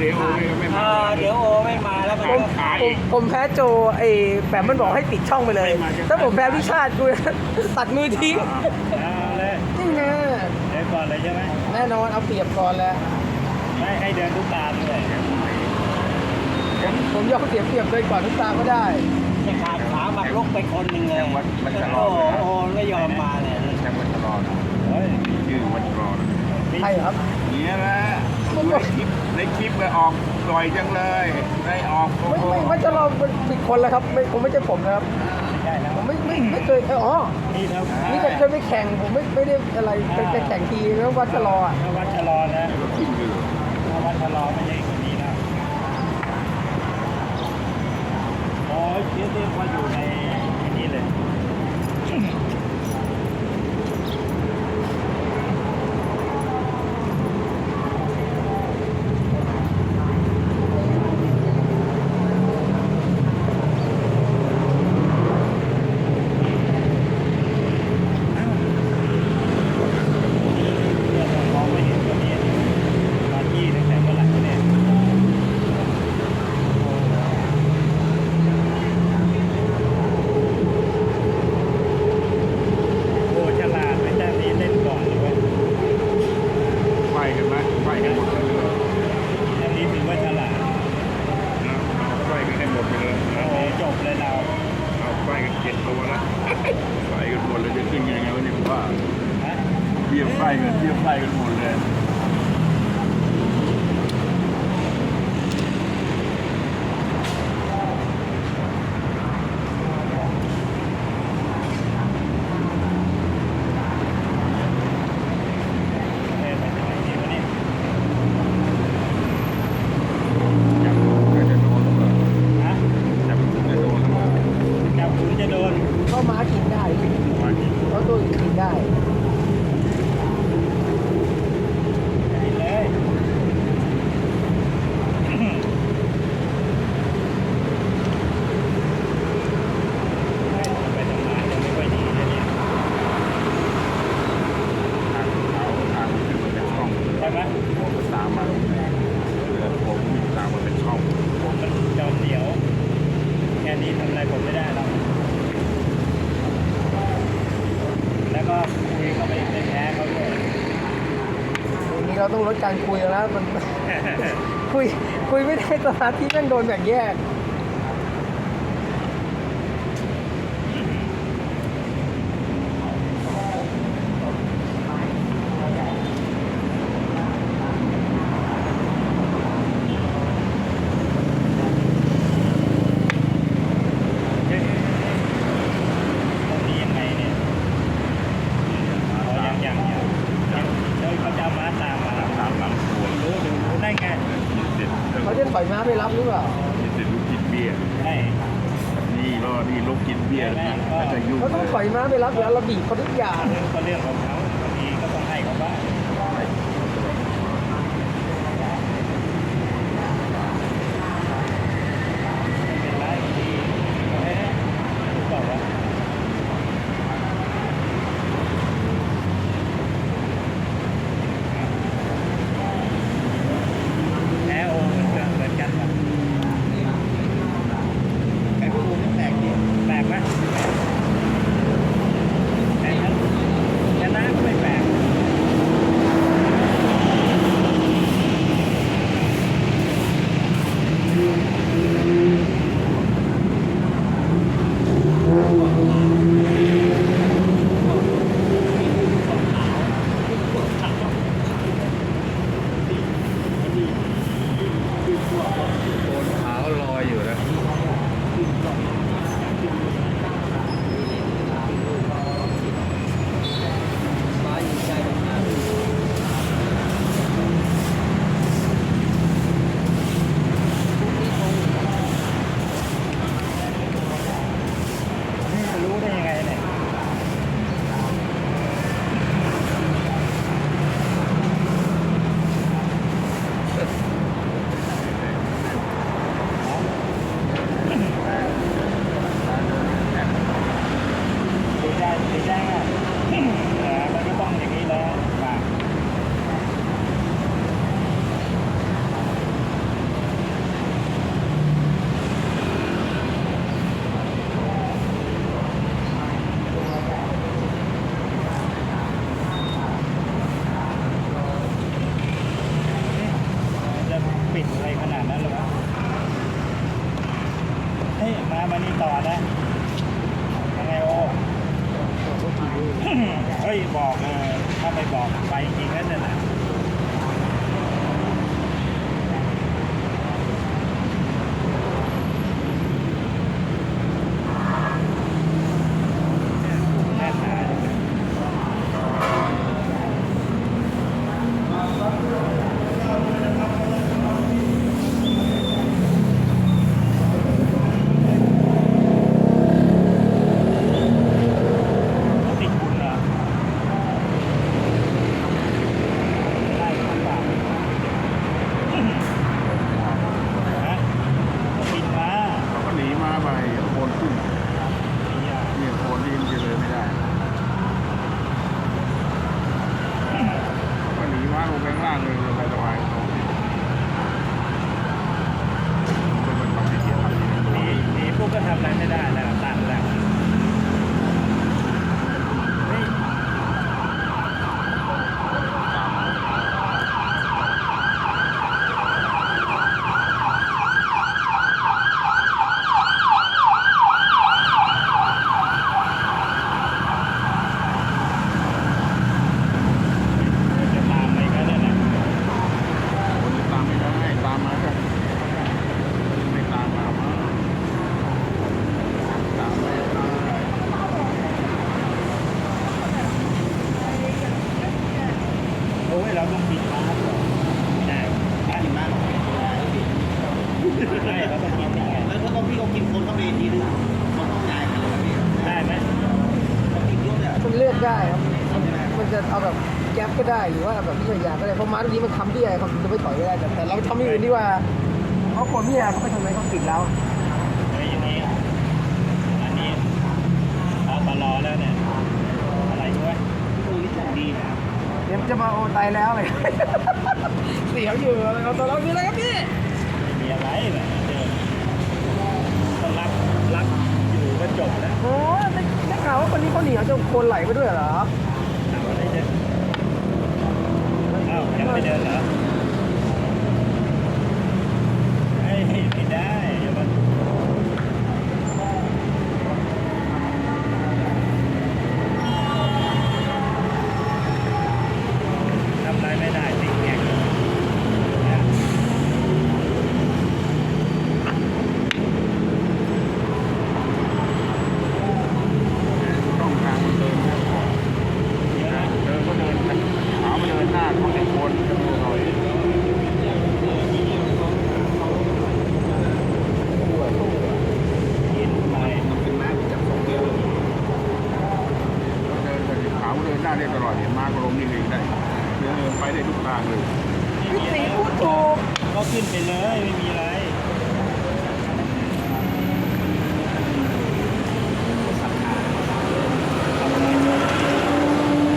เดี๋ยวโอ้ยไม่มา อ่าเดี๋ยวโอไม่มาแล้วมันผก็มขายผมผมแพ้โจไอ้แปมมันบอกให้ปิดช่องไปเลยถ้าผมแพ้พิชาติกู ตัดมือทิ้งเอาเลยนี่ไงเดี๋ยวก่อนเลยใช่ไหมแน่นอนเอาเปรียบก่อนแล้ว ไม่ให้เดินทุกตามเลยผมผมยอมเสียเปรียบเลยก่อนทุกตาก็ได้ จะขาดขาหมักลุกไปคนหนึ่งเลยวัดวัดชะลโอ้อโหไม่ยอมมาเนี่ยแชมป์วัชรอนะเฮ้ยชื่อวัชรอนะใช่ครับ เนี่ยแหละในคลิป ในคลิปก็ออกปล่อยจังเลยได้ออกโอ้ไม่โหไม่ไม่จะรอผิดคนแล้วครับไม่ผมไม่ใช่ผมนะครับไม่ใช่แล้วผมไม่ไม่ไม่เคยอ๋อนี่เท่านี่แต่เคยไปแข่งผมไม่ไม่ได้อะไรไปไปแข่งทีแล้ววัดชะลออะถ้าวัดชะลอนะก็ขึ้นอยู่ถ้าวัดชะลอไม่ใช่คนนี้นะอ๋อเชื่อเรียกว่าอยู่ในนี่เลย มองไม่เห็นตัวนี้ตอนที่ตั้งแต่เมื่อไหร่เนี่ยโอ้ฉลาดไม่แต่นี้เล่นก่อนเลยเว้ย ไฟกันไหมไฟกันหมดเลย อันนี้ถือว่าฉลาด นะเอาไฟกันให้หมดไปเลย โอ้โหจบเลยเรา เอาไฟกันเจ็ดตัวละไฟกันหมดเลยจะขึ้นยังไงวะเนี่ยผมว่า ฮะ เบี้ยไฟกันเบี้ยไฟกันหมดเลย เล่นไปทำไมดีวะเนี่ย จับก็จะโดนแล้ว ฮะ จับก็จะโดนแล้ว จับคุณจะโดน ก็ม้ากินได้ มาจริง เขาตัวอื่นกินได้ กินเลยไปทำงานยังไม่ค่อยดีเลยเนี่ย ทางเขาทางขึ้นมาเป็นช่อง ใช่ไหม ผมก็ตามมาเรือผมวิ่งตามมาเป็นช่อง ผมมันจอมเหนียว แค่นี้ทำอะไรผมไม่ได้หรอกแล้วก็คุยก็ไม่ไม่แพ้เขาด้วย ทีนี้เรา ต้องลดการคุยแล้วมันคุยคุยไม่ได้สมาธิแม่งโดนแบ่งแยก ตรงนี้ยังไงเนี่ยอ๋อยังยังยังยังเดี๋ยวเขาจะเอาม้าตามมา ตามหลังตัว รู้ดูรู้ได้ไง มีเสร็จ เขาจะปล่อยม้าไปรับหรือเปล่า มีเสร็จลูกกินเบี้ย ใช่ นี่รอนี่ลูกกินเบี้ยนี่ก็จะยุ่ง เขาต้อง ปล่อยม้าไปรับแล้วเราบีบเขาทุกอย่างเรื่องก็เรื่องของเขาบางทีก็ต้องให้เขาบ้าง จารณาก็ได้เพราะม้าตัวนี้มันทำที่อะไรเขาจะไม่ต่อยก็ได้แต่แต่เราทำที่อื่นดีกว่าเพราะคนพิจารณาเขาไปทำอะไรเขาปิดแล้วเฮ้ยอย่างนี้อันนี้พอตลอแล้วเนี่ยอะไรด้วยพวกนี้ของดีนะเดี๋ยวจะมาโอไตแล้วเลย เสียวอยู่อะไรเราตัวเราคืออะไรครับพี่ไม่มีอะไรแบบเดิมก็รักรักอยู่ก็จบแล้วโอ้ได้ได้ข่าวว่าคนนี้เขาเหนียวจนโคนไหลไปด้วยเหรอถามว่าได้เดินอ้าว ยังไม่เดินเหรอเฮ้ยไม่ได้อย่ามาทำอะไรไม่ได้ติดแงกเนี่ย ต้องทางมันเดินไม่พอ เดี๋ยวนะ เดินก็เดินขามันเดินหน้าเขาให้คนจะดูหน่อย กินไป มันเป็นม้าที่จับสองเดียว เดินไปขามันเดินหน้าได้ตลอดเห็นมาก็ลงนี่เองได้ เดินไปได้ทุกทางเลยพี่สีพูดถูกก็ขึ้นไปเลยไม่มีอะไร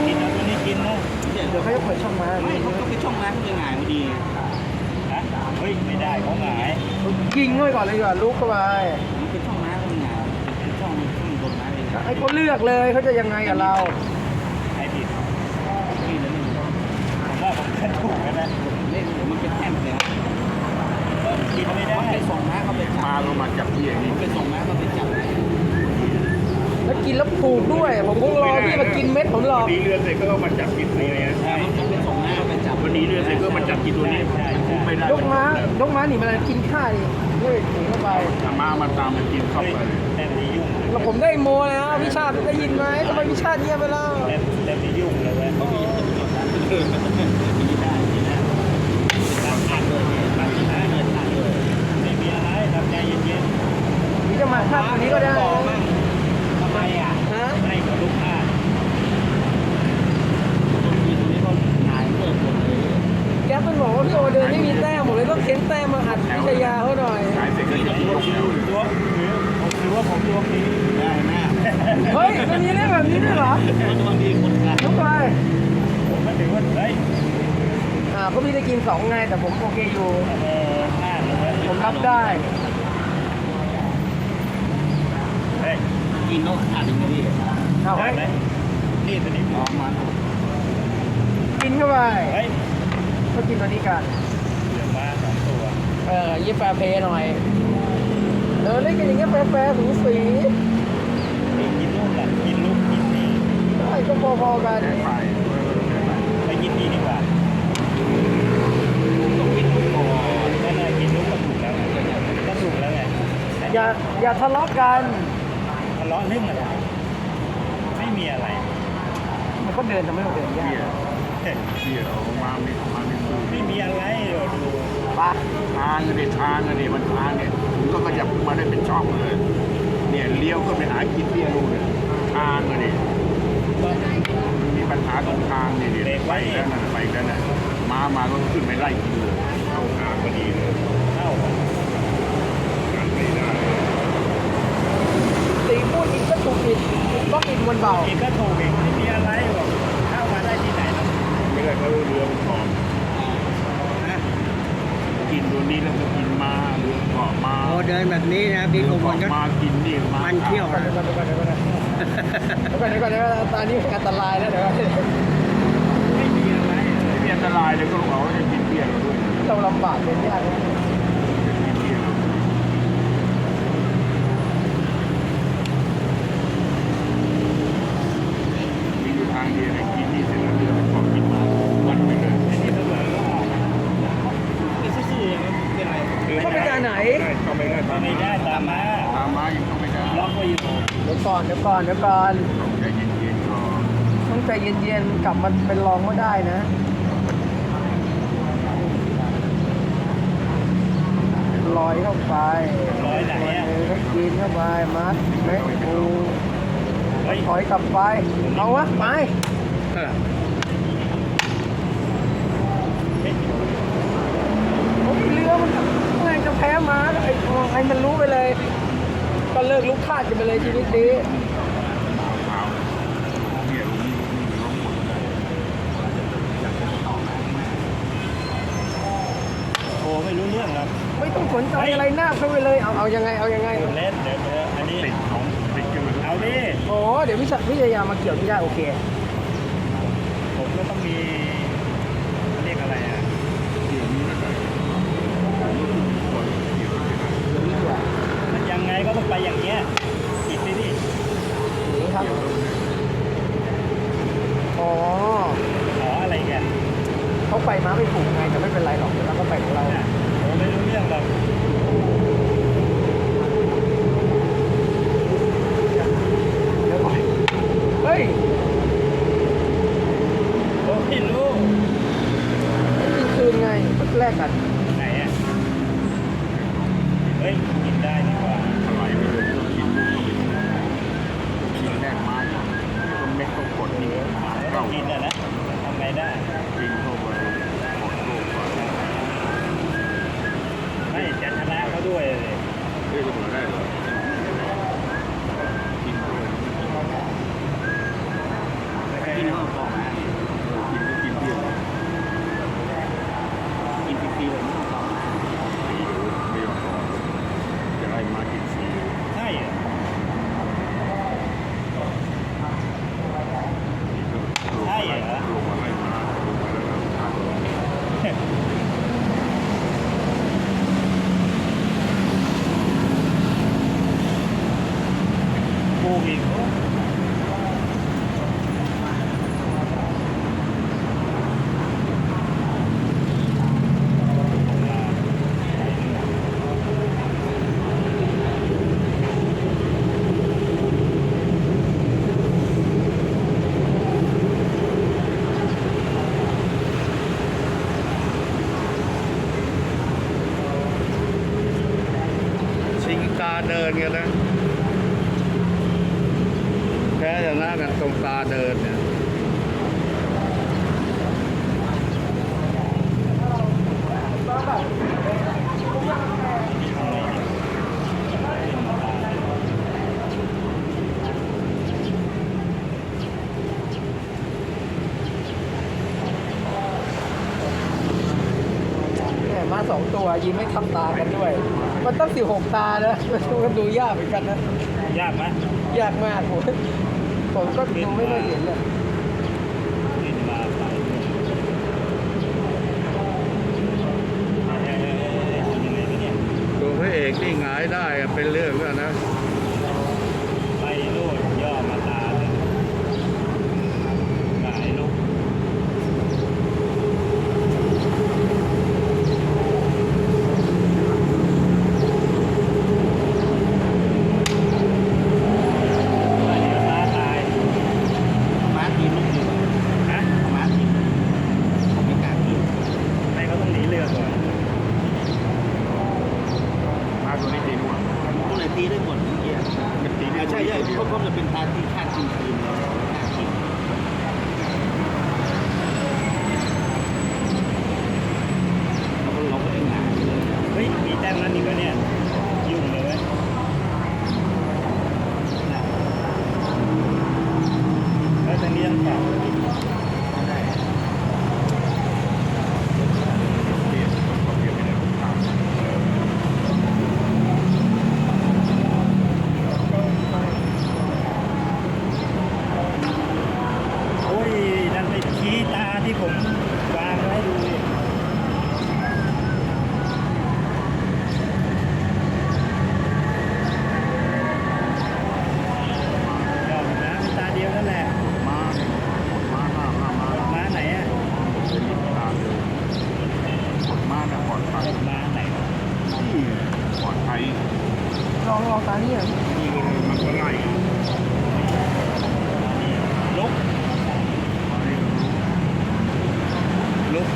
กินเอาตัวนี้กินนะเนี่ยเดี๋ยวเขาจะเปิดช่องมาไม่เขาต้องไปช่องม้าเขาจะหงายพอดีไงฮะเฮ้ยไม่ได้เขาหงายยิงเข้าไปก่อนเลยดีกว่าลุกเข้าไปมันเป็นช่องม้าเขาหงายเป็นช่องช่องบนม้าเลยนะให้เขาเลือกเลยเขาจะยังไงกับเรา ใครผิด พี่นั่นนี่ ผมว่าผมจะถูกแล้วนะ เล่นเดี๋ยวมันเป็นแท่นเลยครับ กิน ไม่ได้มันเป็นส่งม้าเขาไปจัมาบก็มาจับที่อย่างนี้มันเป็นส่งม้าเขาไปจับแล้วกินแล้วผูกด้วย ผมคงรอพี่มากินเม็ดผมหรอกวันนี้เรือเสร็จก็มาจับกินนี่ไงใช่มันเป็นส่งม้าเขาไปจับวันนี้เรือเสร็จก็มาจับกินตัวนี้ไม่ได้ยกม้ายกม้าหนีมาเลยกินข้าดิเฮ้ยหนีเข้าไปมามาตามมากินเข้าเฮ้ยไปแต่ไม่ยุ่งแล้วผมได้โมแล้วพี่ชาติได้ยินไหมทำไมพี่ชาติเงียบไปแล้วแต่แต่ไม่ยุ่งเลยเว้ย ใจเย็นพี่จะมาฆ่าตัวนี้ก็ได้ทำไมอะฮะๆให้กับลูกค้าตรงนี้ตรงนี้ก็หายเลิกหมดเลยแก๊ปมันบอกว่าพี่โอเดินไม่มีแต้มผมเลยต้องเค้นแต้มมาอัดพิทยาเขาหน่อย ขายเสร็จก็จะยกแถวตัวคือผมถือว่าผมดวงดีได้แม่เฮ้ยมันมีเรื่องแบบนี้ด้วยเหรอมันจะมีคนกันยกไปผมก็ถือว่าเฮ้ยอ่าก็พี่ได้กินสองไงแต่ผมโอเคอยู่ เออพลาดเลยผมรับได้ เฮ้ย กินนกขาดอีกทีเอาได้ไว้ไหมนี่ตัวนี้ออกมากินเข้าไปเฮ้ยก็กินตัวนี้กันเหลือมาสองตัว เออยี่แฟร์เพย์หน่อยเดินเล่นกันอย่างเงี้ยแฟร์ๆสูสีนี่กินลูกละกินลูกกินนี่ไอ้ก็พอๆกันไปกินนี่ดีกว่าต้องกินก่อนนั่นแหละกินลูกก็ถูกแล้วไงก็ถูกแล้วไงอย่าอย่าทะเลาะกันะเลาะเรื่องอะไร ไม่มีอะไรมันก็เดินทำไมเราเดินยากเบี้ยเบี้ยเอามาไม่มาไม่ดูไม่มีอะไรเดี๋ยวดูปะทางกันดิทางกันดิมันทางเนี่ยผมก็ขยับมาได้เป็นช่องเลย เนี่ยเลี้ยวก็ไปหากินเบี้ยนู่นเลยทางกันดิมีปัญหาตรงทางเนี่ยเดี๋ยวไปแล้วนะไปแล้วนะมามาก็ขึ้นไปไล่กินเลยเข้าทางพอดีเลย เข้าอะ กันไม่ได้ ตีพูด อีกก็ถูกอีกบล็อกอีกมันเบาอีกก็ถูกอีกไม่มีอะไรบอกเข้ามาได้ที่ไหนแล้วไม่ได้เขาเรือมันเกาะนะกินตัวนี้แล้วก็กินมาเรือเกาะมาโอ้เดินแบบนี้นะพี่เรืคองมันเกาะก็มากินนี่มามันเที่ยวเดี๋ยวก่อนเดี๋ยวก่อนเดี๋ยวก่อนเดี๋ยวก่อนเดี๋ยวก่อนเดี๋ยวก่อนเดี๋ยวก่อนตอนนี้อันตรายแล้วเดี๋ยวก่อนไม่มีอะไรไม่มีอันตรายเลยก็บอกว่าจะกินเบียร์เราด้วยเราลำบากเป็นยากนะกินเบียร์เรามีอยู่ทางเดียวเลยกินนี่เสร็จแล้วเรือมันเกาะกินมาวัดไปเลย ไอ้นี่เสมอก็ออกนี่ซื่อๆอย่างนั้นเป็นไร เข้าไปการไหน ได้เข้าไปได้ ไม่ได้ตามมา ตามมายังเข้าไม่ได้ ล็อกไว้อยู่ เดี๋ยว ก่อนเดี๋ยวก่อนเดี๋ยวก่อนต้องใจเย็นๆก่อนต้องใจเย็นๆกลับมาเป็นรองก็ได้นะลอยเข้าไปร้อยไหนอะกินเข้าไปมัดแม็กปูถอยกลับไปเอาวะไปเออโอ้ยเรือมันแรงจะแพ้ม้าไอ้ไอ้มันรู้ไปเลย ก็เลิกลุกคาดกันไปเลยชีวิตนี้เท้าเบียร์ลงนี่นี่ลงหมดเลยโอ้ไม่รู้เรื่องครับไม่ต้องสนใจอะไรหน้าเข้าไปเลยเอาเอายังไงเอายังไงเดี๋ยวเล่นเดี๋ยวเดี๋ยวอันนี้ติดของติดกันเลยเอาดิโอ้เดี๋ยววิชาวิทยามาเกี่ยวที่ได้โอเค ผมก็ต้องมีเรียกอะไรอะ เกี่ยวนี้ก็ได้ผมก็คือคนเกี่ยวไม่ได้ เดี๋ยวนี้ดีกว่า มันยังไงก็ต้องไปอย่างเงี้ยผิดไปดิ อย่างนี้ครับอ๋อ ขออะไรกัน เขาไปม้าไม่ถูกไงแต่ไม่เป็นไรหรอกเดี๋ยวเราก็ไปของเรา เนี่ยโอ้ไม่รู้เรื่องหรอก เดี๋ยวก่อนเฮ้ย โอ้ไม่รู้ กินคืนไงมันแลกกัน ไหนอะเฮ้ยกินได้ดีกว่า ถลายไปเลยต้องกินลูกเข้าไปกินแรกไม้ก็เม็ดก็กดนี่ ต้อ เข้าง กินอะนะทำไงได้ กินเข้าไปกดลูกก่อน ไม่จะชนะเขาด้วยเลย เฮ้ยจะเหมื ยยิ้มให้ทำตากันด้วย มันต้องสิบหกตานะมันดูยากเหมือนกันนะยากไหมยากมากผมผมก็ดูไม่ค่อยเห็นเลยตัวพระเอกนี่หงายได้เป็นเรื่องแล้วนะ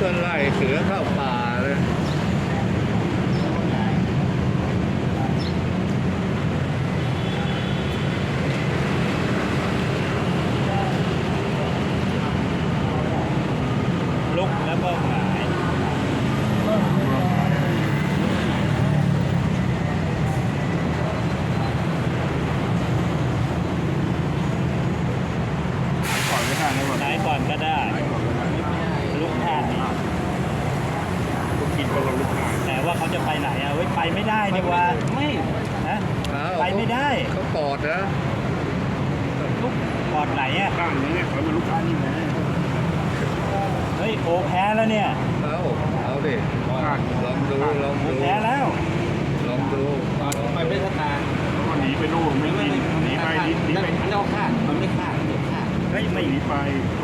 ส่วนไร่เสือเข้าป่า ดูลองดูแพ้แล้วลองดูไปไม่ทันตาหนีไปนู่นไม่ไนีหนีไปหนีไปมันเราฆ่ามันไม่ฆ่าไม่ฆ่าไม่ไม่หนีไป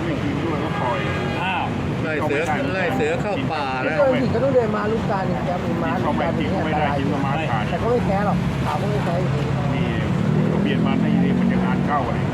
ไม่กินด้วยก็ปล่อยอ้าวไล่เสือไล่เสือเข้าป่าแล้วตัวผิดก็ต้องเดินมาลูกตาเนี่ยจะมีม้าลูกตาเป็ม้กินม้าแต่ก็ไม่แพ้หรอกขาวก็ไม่แพ้นี่เบียนมันได้ดีมันจะงานเข้าเลย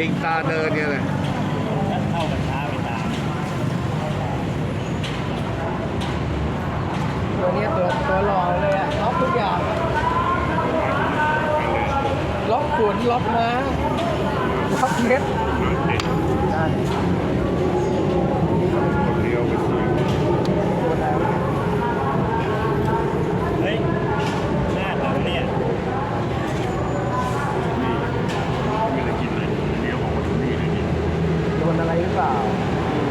ชิงตาเดินเนี่ยเลยเข้ากับช้าไม่ตายตัวเนี้ยตัวตัวหล่อเลยอะล็อกทุกอย่างล็อกขุนล็อกม้าล็อกเม็ด็ด ได้ เลี้ยวไปสวย ตัวแล้ว เฮ้ยหน้าเราเนี่ย นี่ไม่ได้กินเลยเลี้ยวออกมาตรงนี้เลยนี่ โดนอะไรหรือเปล่า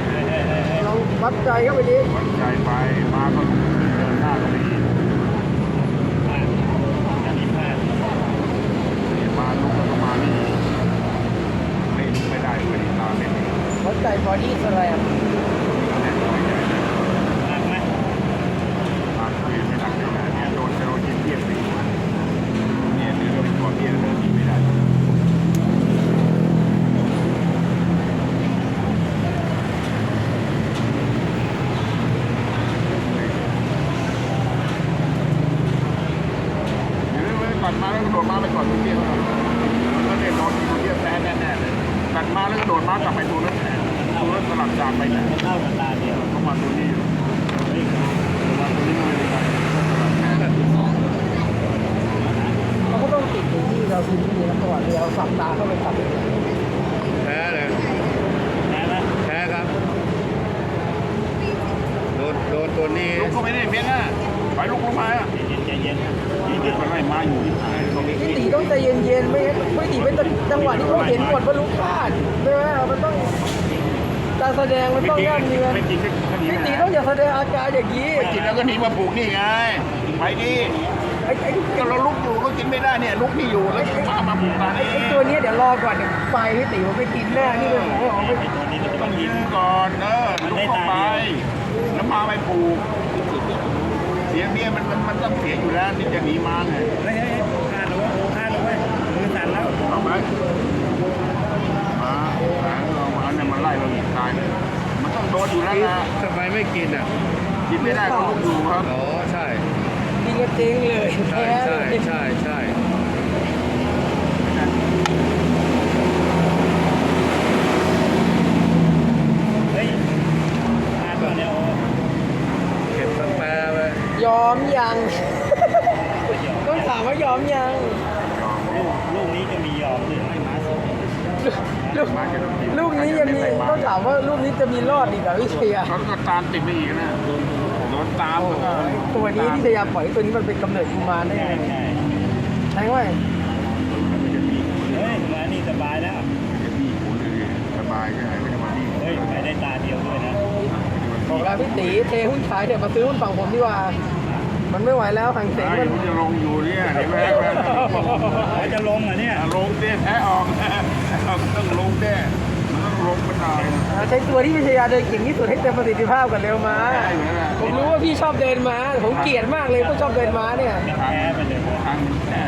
เฮ้ยเฮ้ยเฮ้ยเฮ้ย ลองวัดใจเข้าไปดิ วัดใจไปมาก็เดินหน้าก็ดี พลาดอันนี้พลาด นี่มาลูกก็มานี่ไม่ไม่ได้ด้วยตาเล่นนี่ วัดใจบอดี้สแลม เล่นไม่ได้นะ หนักไหม มาคุยไม่หนักเลยนะเนี่ยโดนเซโรจินเทียบไปเนี่ยเดี๋ยวเราไปก่อเทียบเดินหนีไม่ได้ เดี๋ยวเลยตัดมาแล้วกระโดดมาไปก่อนตัวเทียบมันก็เนี่ยโดนตัวเทียบแพ้แน่ๆเลยตัดมาแล้วกระโดดมากลับไปตัวนั้นตัวนั้นสลับจาก ไปไหน มันเข้ากับตาเดียว เข้ามาตัวนี้อยู่ เฮ้ย ตัวมาตัวนี้ไม่ได้ เขาก็ต้องติดอยู่ที่เราพิมพ์ที่นี่แล้วก่อนเดี๋ยวฝังตาเข้าไปตัดเลย แพ้เลย แพ้ไหม แพ้ครับโดนโดนตัวนี้ ลุกเข้าไปนี่เมียน่ะไปลุกลงมาอะ ใจเย็นใจเย็น นี่เด็กมันไล่มาอยู่ที่ไหนตรงนี้ พี่ตีต้องใจเย็นๆ ไม่งั้นไม่ตีเป็นจังหวะที่เขาเห็นหมดว่าลูกพลาดใช่ไหมมันต้องการแส ดงมันต้องแนบเนียนไม่กินก็หนีพี่ไปตีไหนต้องอย่าแสดงอาการอย่างนี้ไม่กินแล้วก็หนีมาปลูกนี่ไงไปดิไอ้ไอ้ก็เราลุกอยู่ก็กินไม่ได้เนี่ยลุกนี่อยู่แล้วมามาปลูกตาไอ้นี้ไอ้ตัวนี้เดี๋ยวรอก่อนเดี๋ยวไปพี่ตีมันไปกินแน่นี่เป็นของของไอ้ตัวนี้ต้องกินก่อนเออลุกเข้าไปแล้วมาไปปลูกเสียงเนี่ยมันมันมันต้องเสียอยู่แล้วนี่จะหนีมาไงเฮ้ยเฮ้ยพลาดแล้วเว้ยพลาดแล้วเว้ยมือสั่นแล้วเอาไหมมาหาเรามาเนี่ยมัน ไล่เราอีกตายเลยมันต้องโดนอยู่แล้วนะทำไมไม่กินอะกินไม่ได้ก็ลุกอยู่ครับอ๋อใช่กินก็เจ๊งเลยใช่แพ้ใช่เลยใช่ใช่เฮ้ยพลาดก่อนเนี่ยโอ้เก็บสแปร์ไปยอมยังต้องถามว่ายอมยังลูกลูกนี้จะมียอมหรือไม่มาสิลูกลูกนี้ ยังมีต้องถามว่าลูกนี้จะมีรอดอีกเหรอพี่เชียร์เขาก็ตามติดไปอีกนะโดนตามแล้วก็ตัวนี้ที่จะยาปล่อยตัวนี้มันเป็นกำเนิดกุมารได้ใช่ไงใช่ใช่ไหมเฮ้ยมานี่สบายแล้วจะมีผลเลยสบายก็ได้ไม่ต้องมาที่เฮ้ยไปได้ตาเดียวด้วยนะบอกแล้วพี่ตีเทหุ้นขายเดี๋ยวมาซื้อหุ้นฝั่งผมดีกว่ามันไม่ไหวแล้วห่างเสียงไอ้มันมันจะลงอยู่เนี่ยเห็นไหมเขาจะลงเหรอเนี่ยลงเต้แท้ออกต้องลงเต้มันต้อง ลงมันหน่อยเราใช้ตัวที่พิชยาเดินเก่งที่สุดให้เต็มประสิทธิภาพกันเร็วมาผมรู้ว่าพี่ชอบเดินม้าผมเกลียดมากเลยพวกชอบเดินม้าเนี่ยแพ้ไปเลยทางแท้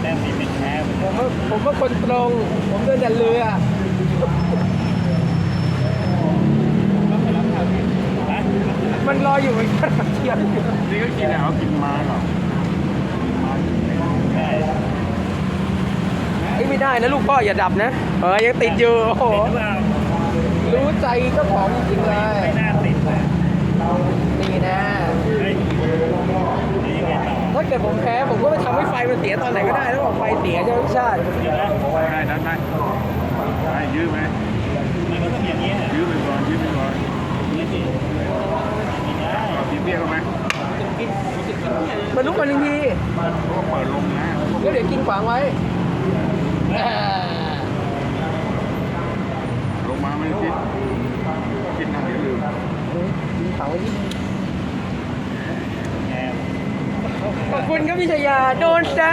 แต้มนี้เป็นแพ้ผมว่าผมว่าคนตรง ผมเดินแต่เรือ มันรออยู่เหมือนกันเทียบอยู่นี่ก็กินเอากินมาหรอกใช่เอ้ ยไม่ได้นะลูกพ่ออย่าดับนะ เออยังติดอยู่โอ้โหรู้ใจเจ้าของจริงๆเลยไม่น่าติดเลยนี่นะถ้าเกิดผมแพ้ผมก็ไปทำให้ไฟมันเสียตอนไหนก็ได้แล้วบอกไฟเสียใช่ไหมชาติเดี๋ยวนได้นั้นไหมได้ยื้อไหมมันก็ต้องอย่างนี้ยื้อไปก่อนยื้อไปก่อนนี่สิไม่ได้เอาตีเบี้ยเข้าไหมมันลุกมาหนึ่งทีเพราะว่าเปิดลงนะแล้วเดี๋ยวกินขวางไว้ ลงมาไม่ได้คิดคิดนะเดี๋ยวลืมกินขวางไว้ที่แอบขอบคุณครับพิชยา โดนซะ